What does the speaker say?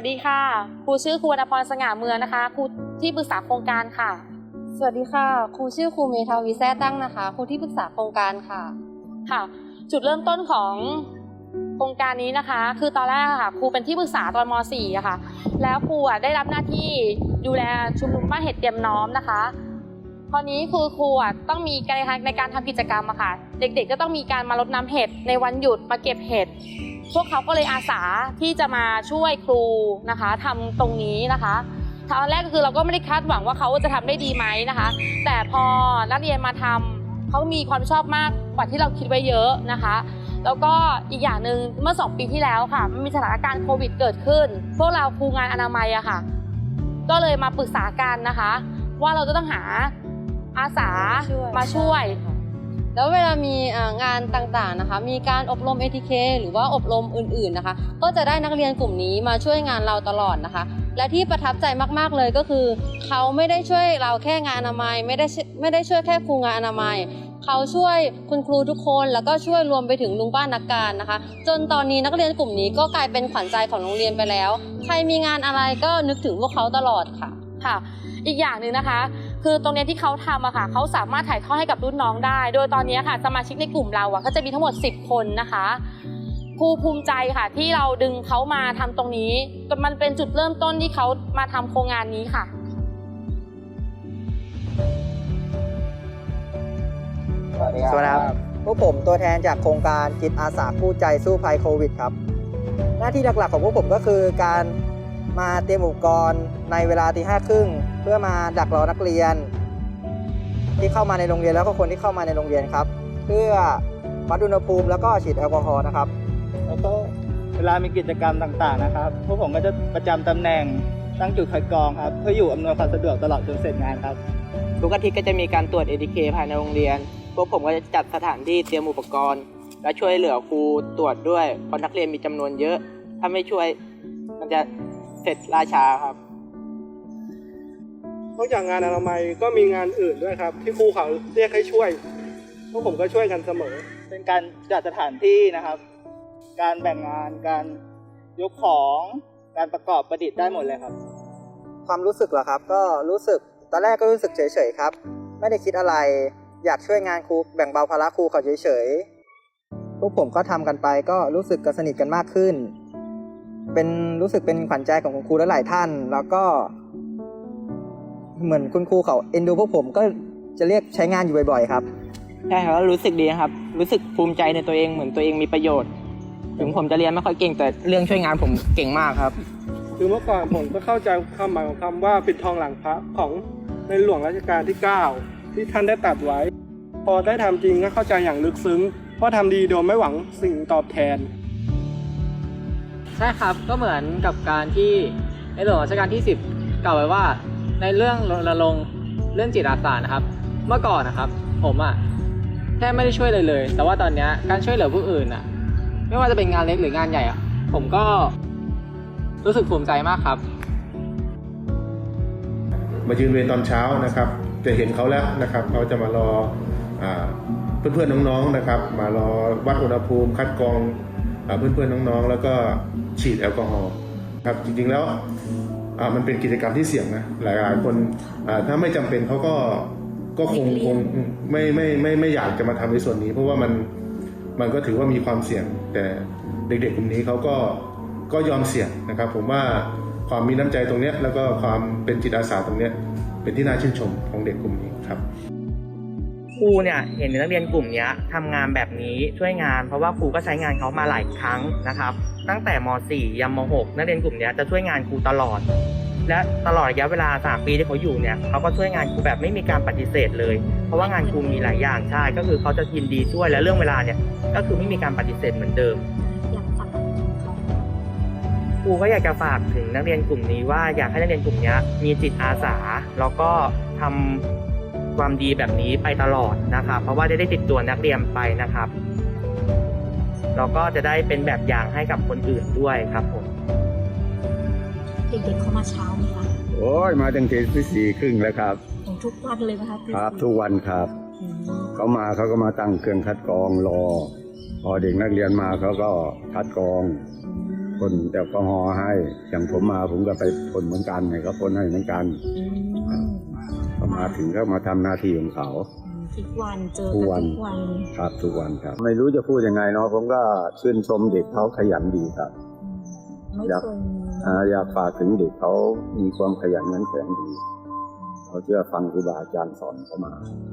สวัสดีค่ะ ครูชื่อครูวรรณพรสง่าเมืองนะคะ ครูที่ปรึกษาโครงการค่ะ สวัสดีค่ะ ครูชื่อครูเมทาวีแซ่ตั้งนะคะ ครูที่ปรึกษาโครงการค่ะ ค่ะ จุดเริ่มต้นของโครงการนี้นะคะ คือตอนแรกอะค่ะ ครูเป็นที่ปรึกษาตอนม .4 อะค่ะ แล้วครูอะได้รับหน้าที่ดูแลชุมนุมบ้านเห็ดเตรียมน้อมนะคะ คราวนี้คือครูอะต้องมีการในการทำกิจกรรมอะค่ะ เด็กๆก็ต้องมีการมารดน้ำเห็ดในวันหยุดมาเก็บเห็ดพวกเขาก็เลยอาสาที่จะมาช่วยครูนะคะทำตรงนี้นะคะตอนแรกก็คือเราก็ไม่ได้คาดหวังว่าเขาจะทำได้ดีไหมนะคะ แต่พอนักเรียนมาทำเขามีความชอบมากกว่าที่เราคิดไว้เยอะนะคะ แล้วก็อีกอย่างหนึ่งเมื่อ 2 ปีที่แล้วค่ะมันมีสถานการณ์โควิดเกิดขึ้น พวกเราครูงานอนามัยอะค่ะ ก็เลยมาปรึกษากันนะคะ ว่าเราจะต้องหา อาสาช่วยมาช่วย แล้วเวลามีอ่างานต่างๆนะคะ มีการอบรม ATK หรือว่าอบรมอื่นๆนะคะ ก็จะได้นักเรียนกลุ่มนี้มาช่วยงานเราตลอดนะคะ และที่ประทับใจมากๆเลยก็คือ เขาไม่ได้ช่วยเราแค่งานอนามัยไม่ได้ช่วยไม่ได้ช่วยแค่ครูงานอนามัยเขาช่วยคุณครูทุกคนแล้วก็ช่วยรวมไปถึงลุงป้านักการนะคะ จนตอนนี้นักเรียนกลุ่มนี้ก็กลายเป็นขวัญใจของโรงเรียนไปแล้ว ใครมีงานอะไรก็นึกถึงพวกเขาตลอดค่ะค่ะ อีกอย่างหนึ่งนะคะ คือตรงเนี้ยที่เขาทำอะค่ะเขาสามารถถ่ายทอดให้กับรุ่นน้องได้ โดยตอนเนี้ยค่ะสมาชิกในกลุ่มเราอะก็จะมีทั้งหมด 10 คนนะคะครูภูมิใจค่ะ ที่เราดึงเขามาทำตรงนี้มันเป็นจุดเริ่มต้นที่เขามาทำโครงงานนี้ค่ะสวัสดีครับสวัสดีครับพวกผมตัวแทนจากโครงการจิตอาสาคู่ใจสู้ภัยโควิดครับ หน้าที่หลักๆของพวกผมก็คือการ มาเตรียมอุปกรณ์ในเวลาตีห้าครึ่งเพื่อมาดักรอนักเรียน ที่เข้ามาในโรงเรียนแล้วก็คนที่เข้ามาในโรงเรียนครับ เพื่อวัดอุณหภูมิแล้วก็ฉีดแอลกอฮอล์นะครับ แล้วก็เวลามีกิจกรรมต่างๆนะครับ พวกผมก็จะประจำตำแหน่งตั้งจุดคัดกรองครับเพื่ออยู่อำนวยความสะดวกตลอดจนเสร็จงานครับทุกอาทิตย์ก็จะมีการตรวจ ATK ภายในโรงเรียน พวกผมก็จะจัดสถานที่เตรียมอุปกรณ์ และช่วยเหลือครูตรวจด้วยเพราะนักเรียนมีจำนวนเยอะ ถ้าไม่ช่วยมันจะ เสร็จล่าช้าครับนอกจากงานอนามัยก็มีงานอื่นด้วยครับ ที่ครูเขาเรียกให้ช่วยพวกผมก็ช่วยกันเสมอ เป็นการจัดสถานที่นะครับ การแบ่งงานการยกของการประกอบประดิษฐ์ได้หมดเลยครับ ความรู้สึกเหรอครับ ก็รู้สึกตอนแรกก็รู้สึกเฉยๆครับ ไม่ได้คิดอะไร อยากช่วยงานครูแบ่งเบาภาระครูเขาเฉยๆพวกผมก็ทำกันไปก็รู้สึกกันสนิทกันมากขึ้น เป็นรู้สึกเป็นขวัญใจของคุณครูหลายๆท่าน แล้วก็ เหมือนคุณครูเขาเอ็นดูพวกผมก็จะเรียกใช้งานอยู่บ่อยๆครับใช่ครับก็รู้สึกดีนะครับ รู้สึกภูมิใจในตัวเองเหมือนตัวเองมีประโยชน์ ถึงผมจะเรียนไม่ค่อยเก่งแต่เรื่องช่วยงานผมเก่งมากครับ คือเมื่อก่อนผมก็เข้าใจความหมายของคำว่าปิดทองหลังพระของในหลวงรัชกาลที่ 9 ที่ท่านได้ตรัดไว้ พอได้ทำจริงก็เข้าใจอย่างลึกซึ้งว่าทำดีโดยไม่หวังสิ่งตอบแทน ใช่ครับก็เหมือนกับการที่ในหลวงรัชกาลที่ 10 กล่าวไว้ว่าในเรื่องรณรงค์เรื่องจิตอาสานะครับ เมื่อก่อนนะครับ ผมอะแทบไม่ได้ช่วยเลยเลย แต่ว่าตอนนี้การช่วยเหลือผู้อื่นอะไม่ว่าจะเป็นงานเล็กหรืองานใหญ่อะผมก็รู้สึกภูมิใจมากครับ มายืนเวรตอนเช้านะครับ จะเห็นเขาแล้วนะครับเขาจะมารออาเพื่อนๆน้องๆนะครับ มารอวัดอุณหภูมิคัดกรองอาเพื่อนๆน้องๆ แล้วก็ ฉีดแอลกอฮอล์ครับจริงๆแล้วอ่ามันเป็นกิจกรรมที่เสี่ยงนะหลายๆคนอ่าถ้าไม่จำเป็นเขาก็ก็คงคงไม่ไม่ไม่ไม่อยากจะมาทำในส่วนนี้ เพราะว่ามันมันก็ถือว่ามีความเสี่ยง แต่เด็กๆกลุ่มนี้เขาก็ก็ยอมเสี่ยงนะครับ ผมว่าความมีน้ำใจตรงเนี้ยแล้วก็ความเป็นจิตอาสาตรงเนี้ยเป็นที่น่าชื่นชมของเด็กกลุ่มนี้ครับครูเนี่ยเห็นนักเรียนกลุ่มเนี้ยทำงานแบบนี้ช่วยงาน เพราะว่าครูก็ใช้งานเขามาหลายครั้งนะครับ ตั้งแต่ม .4 ยันม .6 นักเรียนกลุ่มนี้จะช่วยงานครูตลอด และตลอดระยะเวลา 3 ปีที่เขาอยู่เนี่ยเขาก็ช่วยงานครูแบบไม่มีการปฏิเสธเลย เพราะว่างานครูมีหลายอย่างใช่ก็คือเขาจะยินดีช่วยและเรื่องเวลาเนี่ยก็คือไม่มีการปฏิเสธเหมือนเดิมครูก็อยากจะฝากถึงนักเรียนกลุ่มนี้ว่าอยากให้นักเรียนกลุ่มนี้มีจิตอาสา แล้วก็ทำความดีแบบนี้ไปตลอดนะครับเพราะว่าได้ได้ติดตัวนักเรียนไปนะครับ แล้วก็จะได้เป็นแบบอย่างให้กับคนอื่นด้วยครับผม เด็กๆเขามาเช้าไหมคะโอ้ยมาตั้งแต่ที่สี่ครึ่งแล้วครับ ของทุกวันเลยไหมคะตีครับสี่ทุกวันครับ อืมเขามาเขาก็มาตั้งเครื่องคัดกรองรอ พอเด็กนักเรียนมาเขาก็คัดกรองอืมพ่นแอลกอฮอล์ให้ อย่างผมมาผมก็ไปพ่นเหมือนกันไงก็พ่นให้เหมือนกันอืมพอมาถึงก็มาทำหน้าที่ของเขา ทุกวันเจอทุกักวันนทุกวัน ครับทุกวันครับ ไม่รู้จะพูดยังไงเนาะผมก็ชื่นชมเด็กเขาขยันดีครับอืมไม่อยากเคยมีอ่าอยากฝากถึงเด็กเขามีความขยันขันแข็งดีเขาเชื่อฟังครูบาอาจารย์สอนเขามาอืม